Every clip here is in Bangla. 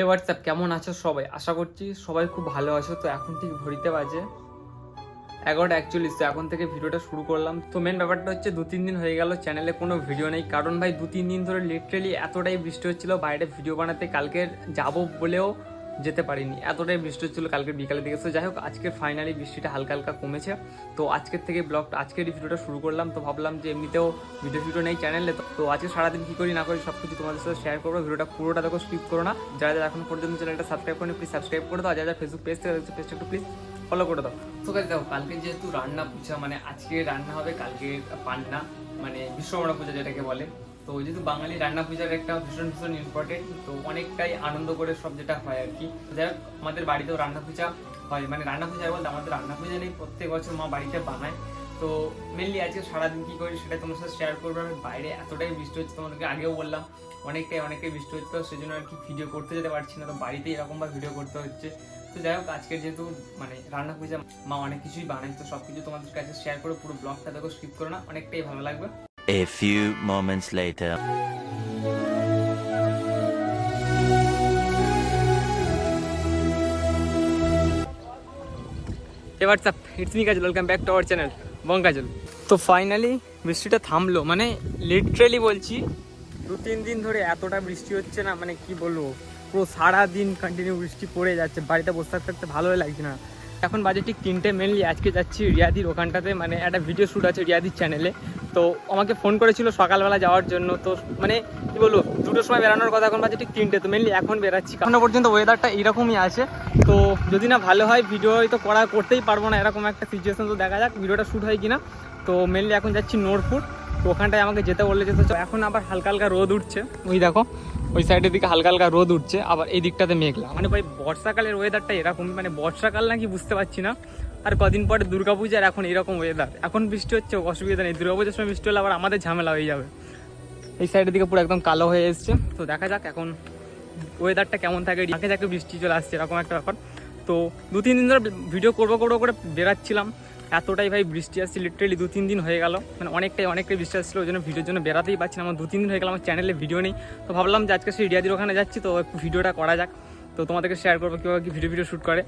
হে হোয়াটসঅ্যাপ কেমন আছো সবাই? আশা করছি সবাই খুব ভালো আছো। তো এখন ঠিক ঘড়িতে বাজে এগারোটা একচল্লিশ। তো এখন থেকে ভিডিওটা শুরু করলাম। তো মেন ব্যাপারটা হচ্ছে দু তিন দিন হয়ে গেল চ্যানেলে কোনো ভিডিও নেই। কারণ ভাই, দু তিন দিন ধরে লিটারেলি এতটাই বৃষ্টি হচ্ছিল, বাইরে ভিডিও বানাতে কালকে যাব বলেও যেতে পারিনি। এতটাই বৃষ্টি হচ্ছিল কালকে বিকালের দিকে। তো যাই হোক, আজকে ফাইনালি বৃষ্টিটা হালকা হালকা কমেছে। তো আজকের থেকে ব্লগটা আজকের ভিডিওটা শুরু করলাম। তো ভাবলাম যে এমনিতেও ভিডিও ভিডিও নেই চ্যানেলে তো- আজকে সারাদিন কী করি না করি সব কিছু তোমাদের সাথে শেয়ার করব। ভিডিওটা পুরোটা দেখো স্কিপ করো না। যারা যারা এখন পর্যন্ত চ্যানেলটা সাবস্ক্রাইব করেনি প্লিজ সাবস্ক্রাইব করে দাও। যারা যারা ফেসবুক পেজ থেকে দেখছ পেজটা একটু প্লিজ ফলো করে দাও। তো কাজ দেখো, কালকে যেহেতু রান্না পূজা মানে আজকে রান্না হবে কালকে পান্না মানে বিশ্বকর্মা পূজা যেটাকে বলে। তো যেহেতু বাঙালি রান্না পূজার একটা ভীষণ ভীষণ ইম্পর্টেন্ট তো অনেকটাই আনন্দ করে সব যেটা হয় আর কি। যাই হোক, আমাদের বাড়িতেও রান্না পূজা হয়। মানে রান্না পূজা বলতে আমাদের রান্না পূজা নেই, প্রত্যেক বছর মা বাড়িতে বানায়। তো মেনলি আজকে সারাদিন কি করি সেটা তোমার সাথে শেয়ার করব। আমি বাইরে এতটাই বৃষ্টি হচ্ছে, তোমাদেরকে আগেও বললাম, অনেকটাই অনেকটাই বৃষ্টি হচ্ছে সেই জন্য আর কি ভিডিও করতে যেতে পারছি না। তো বাড়িতেই এরকমভাবে ভিডিও করতে হচ্ছে। তো যাই হোক, আজকের যেহেতু মানে রান্না পূজা, মা অনেক কিছুই বানায়, তো সব কিছু তোমাদের কাছে শেয়ার করে পুরো ব্লগটা দেখো স্কিপ করো না, অনেকটাই ভালো লাগবে। A few moments later. Hey what's up it's me Kajal welcome back to our channel Bong Kajal তো ফাইনালি বৃষ্টিটা থামলো। মানে লিটারেলি বলছি দু তিন দিন ধরে এতটা বৃষ্টি হচ্ছে না মানে কি বলব? পুরো সারা দিন কন্টিনিউ বৃষ্টি পড়ে যাচ্ছে বাড়িতে বসে থাকতে থাকতে ভালোই লাগছে না। এখন বাজে ঠিক তিনটে মেনলি আজকে যাচ্ছি রিয়াদির ওখানটাতে মানে একটা ভিডিও শ্যুট আছে রিয়াদির চ্যানেলে তো আমাকে ফোন করেছিল সকালবেলা যাওয়ার জন্য, তো মানে কি বলব, দুটোর সময় বেরানোর কথা, এখন বাজে ঠিক তিনটে, তো মেনলি এখন বেরাচ্ছি। এখনও পর্যন্ত ওয়েদারটা এরকমই আছে, তো যদি না ভালো হয় ভিডিও হয়তো করা, করতেই পারব না, এরকম একটা সিচুয়েশন তো দেখা যাক ভিডিওটা শ্যুট হয় কিনা। তো মেনলি এখন যাচ্ছি নোরপুর, তো ওখানটায় আমাকে যেতে বললে যেতে। এখন আবার হালকা হালকা রোদ উঠছে। ওই দেখো ওই সাইডের দিকে হালকা হালকা রোদ উঠছে আবার এই দিকটাতে মেঘলা। মানে ভাই বর্ষাকালের ওয়েদারটা এরকম মানে বর্ষাকাল নাকি বুঝতে পারছি না। আর কদিন পরে দুর্গাপূজার এখন এরকম ওয়েদার এখন বৃষ্টি হচ্ছে অসুবিধা নেই। দুর্গাপূজার সময় বৃষ্টি হলে আবার আমাদের ঝামেলা হয়ে যাবে। এই সাইডের দিকে পুরো একদম কালো হয়ে এসছে। তো দেখা যাক এখন ওয়েদারটা কেমন থাকে। যাকে যাকে বৃষ্টি চলে আসছে এরকম একটা ব্যাপার। তো দু তিন দিন ধরে ভিডিও করব করব করে বেরাচ্ছিলাম এতটাই ভাই বৃষ্টি আসছে লিটারেলি দু, তিন দিন হয়ে গেল। মানে অনেকটাই অনেকটাই বৃষ্টি আসছিল, ওই জন্য ভিডিওর জন্য বেরাতেই পারছি না। আমার দু, তিন দিন হয়ে গেল, আমার চ্যানেলে ভিডিও নেই। তো ভাবলাম যে আজকে সেই রিয়াদির ওখানে যাচ্ছি, তো একটু ভিডিওটা করা যাক। তো তোমাদেরকে শেয়ার করব কীভাবে কি ভিডিও ভিডিও শ্যুট করে।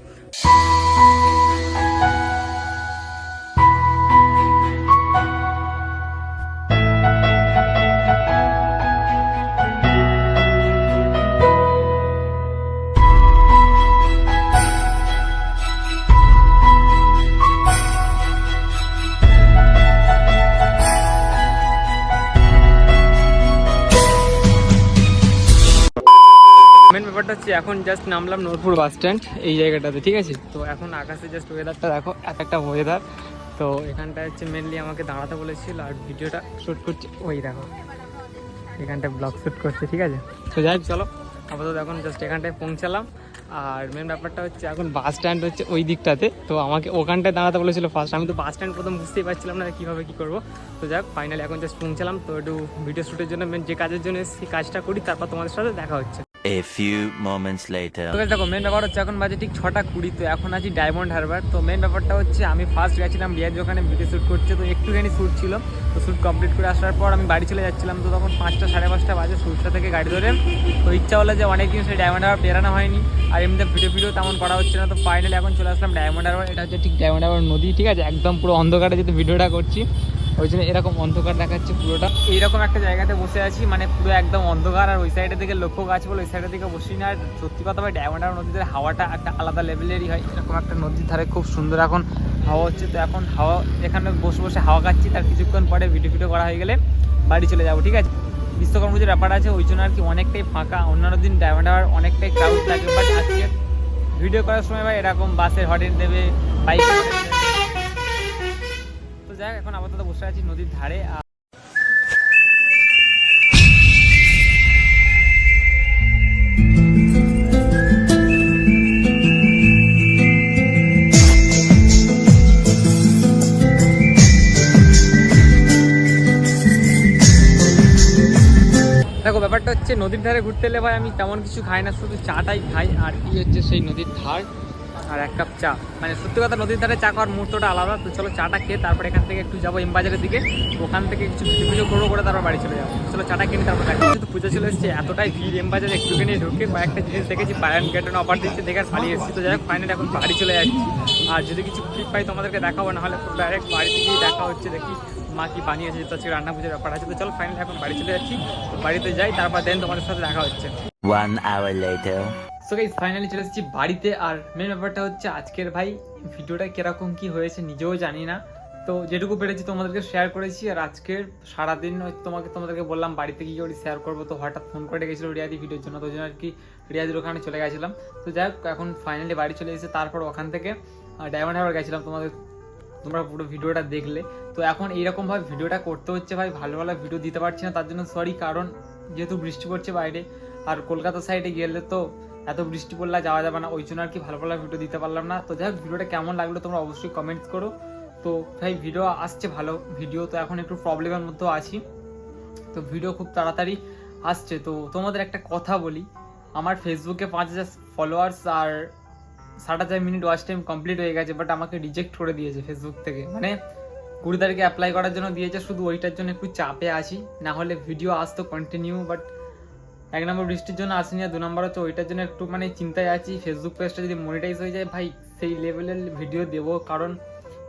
ব্যাপারটা হচ্ছে এখন জাস্ট নামলাম নোরপুর বাস স্ট্যান্ড এই জায়গাটাতে, ঠিক আছে? তো এখন আকাশে জাস্ট ওয়েদারটা দেখো, এক একটা ওয়েদার তো এখানটা হচ্ছে মেনলি আমাকে দাঁড়াতে বলেছিল আর ভিডিওটা শ্যুট করছে, ওই দেখো। এখানটায় ব্লগ শ্যুট করছে, ঠিক আছে? তো যাই চলো। আপাতত এখন জাস্ট এখানটায় পৌঁছালাম। আর মেন ব্যাপারটা হচ্ছে এখন বাস স্ট্যান্ড হচ্ছে ওই দিকটাতে। তো আমাকে ওখানটায় দাঁড়াতে বলেছিল ফার্স্ট আমি তো বাস স্ট্যান্ড প্রথম বুঝতেই পারছিলাম না কীভাবে কী করব। তো যাক ফাইনালি এখন জাস্ট পৌঁছালাম। তো একটু ভিডিও শ্যুটের জন্য মেন যে কাজের জন্য সেই কাজটা করি, তারপর তোমাদের সাথে দেখা হচ্ছে। A few moments later. তো দেখো মেন ব্যাপার হচ্ছে এখন বাজে ঠিক ছটা কুড়ি, তো এখন আছি ডায়মন্ড হারবার তো মেন ব্যাপারটা হচ্ছে আমি ফার্স্ট গেছিলাম রিয়াজ ওখানে ভিডিও শ্যুট করছে তো একটুখানি শ্যুট ছিল। তো শ্যুট কমপ্লিট করে আসার পর আমি বাড়ি চলে যাচ্ছিলাম, তো তখন পাঁচটা সাড়ে পাঁচটা বাজে সুরসা থেকে গাড়ি ধরে। তো ইচ্ছা হলো যে অনেক দিন সে ডায়মন্ড হারবার বেরানো হয়নি। আর এমনিতে ভিডিও ভিডিও তেমন করা হচ্ছে না, তো ফাইনালি এখন চলে আসলাম ডায়মন্ড হারবার এটা হচ্ছে ঠিক ডায়মন্ড হারবার নদী, ঠিক আছে? একদম পুরো অন্ধকারে যেহেতু ভিডিওটা করছি। ওই জন্য এরকম অন্ধকার দেখাচ্ছে পুরোটা। এইরকম একটা জায়গাতে বসে আছি মানে পুরো একদম অন্ধকার, আর ওই সাইডের দিকে লক্ষ্য গাছ বলে ওই সাইডের দিকে বসি না, আর সত্যি কথা ভাই ডায়মন্ড হারবার নদীতে হাওয়াটা একটা আলাদা লেভেলেরই হয়। এরকম একটা নদীর ধারে খুব সুন্দর এখন হাওয়া হচ্ছে, তো এখন হাওয়া, এখানে বসে বসে হাওয়া খাচ্ছি, তার কিছুক্ষণ পরে ভিডিও ভিডিও করা হয়ে গেলে বাড়ি চলে যাব, ঠিক আছে? বিশ্বকর্ম পুজোর ব্যাপার আছে, ওই জন্য আর কি অনেকটাই ফাঁকা, অন্যান্য দিন ডায়মন্ড হারবার অনেকটাই ক্রাউড থাকে বাট আজকে ভিডিও করার সময় ভাই এরকম বাসের হর্ন দেবে বাইক হোক, এখন আপাতত বসে আছি নদীর ধারে দেখো ব্যাপারটা হচ্ছে নদীর ধারে ঘুরতে এলে ভাই আমি তেমন কিছু খাই না শুধু চাটাই খাই আর এই হচ্ছে সেই নদীর ধার। আর এক কাপ চা। মানে সত্যি কথা নদীর ধারে চা খাওয়ার মুহূর্তটা আলাদা। তো চলো চাটা খেয়ে তারপর এখান থেকে একটু যাব এমবাজারের দিকে। ওখান থেকে কিছু পুজো পুজো করব করে তারপর বাড়ি চলে যাব। চলো চাটা কিনে তারপর যেহেতু পুজো চলে এসেছে, এতটাই ভিড় এমবাজারে একটুখানি ঢুকে কয়েকটা জিনিস দেখেছি। বায়ান গেটন অফার দিচ্ছে দেখে আর এসেছি। তো যাই হোক ফাইনালি এখন বাড়ি চলে যাচ্ছি। আর যদি কিছু ক্লিপ পাই তোমাদেরকে দেখাবো না হলে ডাইরেক্ট বাড়ি থেকেই দেখা হচ্ছে। দেখি মা কি বানিয়েছে তো আজকে রান্না পুজোর ব্যাপার আছে। তো চলো ফাইনালি এখন বাড়ি চলে যাচ্ছি। তো বাড়িতে যাই, তারপর দেন তোমাদের সাথে দেখা হচ্ছে। One hour later. So guys finally চলে এসেছি বাড়িতে। আর মেন ব্যাপারটা হচ্ছে আজকের ভাই, ভিডিওটা কীরকম, কি হয়েছে নিজেও জানি না। তো যেটুকু পেরেছি তোমাদেরকে শেয়ার করেছি। আর আজকের সারাদিন তোমাকে, তোমাদেরকে বললাম বাড়িতে কি করে শেয়ার করব। তো হঠাৎ ফোন করে গেছিল রিয়াদি ভিডিওর জন্য, তো আর কি রিয়াদির ওখানে চলে গেছিলাম। তো যাই হোক, এখন ফাইনালি বাড়ি চলে এসেছে, তারপর ওখান থেকে ডায়মন্ড হারবার গেছিলাম তোমাদের, তোমরা পুরো ভিডিওটা দেখলে। তো এখন এইরকম ভাবে ভিডিওটা করতে হচ্ছে ভাই, ভালো ভালো ভিডিও দিতে পারছি না, তার জন্য সরি কারণ যেহেতু বৃষ্টি পড়ছে বাইরে, আর কলকাতা সাইডে গেলে তো এত বৃষ্টি পড়লে যাওয়া যাবে না। ওই জন্য আর কি ভালো ভালো ভিডিও দিতে পারলাম না। তো যাই হোক ভিডিওটা কেমন লাগল তোমরা অবশ্যই কমেন্টস করো। তো ভাই ভিডিও আসছে ভালো। ভিডিও তো এখন একটু প্রবলেমের মধ্যেও আছি। তো ভিডিও খুব তাড়াতাড়ি আসছে। তো তোমাদের একটা কথা বলি। আমার ফেসবুকে পাঁচ হাজার ফলোয়ার্স আর ষাট হাজার মিনিট ওয়াচ টাইম কমপ্লিট হয়ে গেছে বাট আমাকে রিজেক্ট করে দিয়েছে ফেসবুক থেকে। মানে কুড়ি তারিখে অ্যাপ্লাই করার জন্য দিয়েছে, শুধু ওইটার জন্য একটু চাপে আছি। না হলে ভিডিও আসতো কন্টিনিউ বাট এক নম্বর বৃষ্টির জন্য আসেনি আর দু নম্বর হচ্ছে ওইটার জন্য একটু মানে চিন্তায় আছি। ফেসবুক পেজটা যদি মনিটাইজ হয়ে যায়, ভাই সেই লেভেলের ভিডিও দেবো। কারণ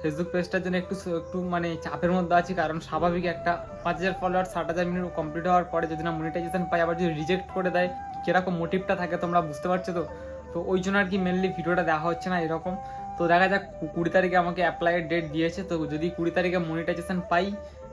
ফেসবুক পেজটার জন্য একটু একটু মানে চাপের মধ্যে আছি। কারণ স্বাভাবিক একটা পাঁচ হাজার ফলোয়ার ষাট হাজার মিনিট কমপ্লিট হওয়ার পরে যদি না মনিটাইজেশন পাই, আবার যদি রিজেক্ট করে দেয়, কীরকম মোটিভটা থাকে তোমরা বুঝতে পারছ তো? তো ওই জন্য আর কি মেনলি ভিডিওটা দেখা হচ্ছে না এরকম। তো দেখা যাক কুড়ি তারিখে আমাকে অ্যাপ্লাইয়ের ডেট দিয়েছে। তো যদি কুড়ি তারিখে মনিটাইজেশন পাই,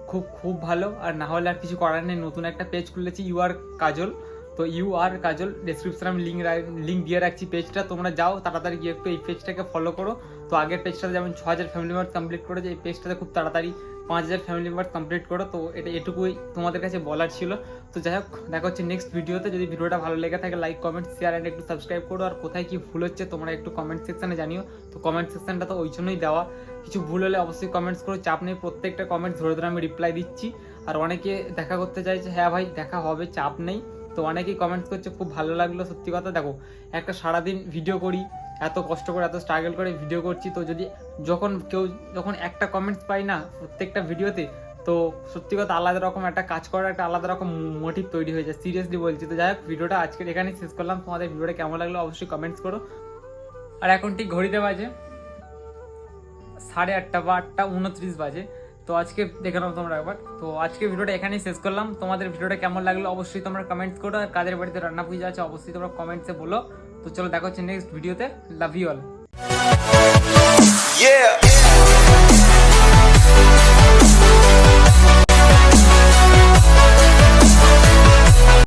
খুব খুব ভালো। আর না হলে আর কিছু করার নেই। নতুন একটা পেজ খুলেছি ইউ আর কাজল তো ইউ আর কাজল ডিসক্রিপশনে আমি লিঙ্ক লিঙ্ক দিয়ে রাখছি পেজটা তোমরা যাও, তাড়াতাড়ি গিয়ে একটু এই পেজটাকে ফলো করো। তো আগের পেজটাতে যেমন ছ হাজার ফ্যামিলি মেম্বার কমপ্লিট করেছে, এই পেজটাতে খুব তাড়াতাড়ি পাঁচ হাজার ফ্যামিলি মেম্বার কমপ্লিট করো। তো এটা এটুকুই তোমাদের কাছে বলার ছিল। তো যাই হোক, দেখা হচ্ছে নেক্সট ভিডিওতে যদি ভিডিওটা ভালো লেগে থাকে লাইক কমেন্ট শেয়ার অ্যান্ড একটু সাবস্ক্রাইব করো। আর কোথায় কী ভুল হচ্ছে তোমরা একটু কমেন্ট সেকশানে জানিও। তো কমেন্ট সেকশনটা তো ওই জন্যই দেওয়া। কিছু ভুল হলে অবশ্যই কমেন্টস করো, চাপ নেই। প্রত্যেকটা কমেন্ট ধরে ধরে আমি রিপ্লাই দিচ্ছি। আর অনেকে দেখা করতে চাইছে হ্যাঁ ভাই, দেখা হবে, চাপ নেই। তো অনেকেই কমেন্টস করছে, খুব ভালো লাগল সত্যি কথা। দেখো, একটা সারাদিন ভিডিও করি, এত কষ্ট করে, এত স্ট্রাগল করে ভিডিও করছি, তো যদি যখন কেউ, যখন একটা কমেন্টস পাই না প্রত্যেকটা ভিডিওতে তো সত্যি কথা আলাদা রকম একটা কাজ করার একটা আলাদা রকম মোটিভ তৈরি হয়ে যায় সিরিয়াসলি বলছি। তো যাই হোক ভিডিওটা আজকের এখানেই শেষ করলাম। তোমাদের ভিডিওটা কেমন লাগল অবশ্যই কমেন্টস করো। আর এখন ঠিক ঘড়িতে বাজে সাড়ে আটটা বা আটটা উনত্রিশ বাজে। তো আজকে দেখে নাও তোমরা একবার। তো আজকে ভিডিওটা এখানেই শেষ করলাম। তোমাদের ভিডিওটা কেমন লাগল অবশ্যই তোমরা কমেন্টস করো। আর কাদের বাড়িতে রান্না পুজো আছে অবশ্যই তোমরা কমেন্টসে বলো। তো চলো দেখা হচ্ছে নেক্সট ভিডিওতে লাভ ইউ অল Yeah.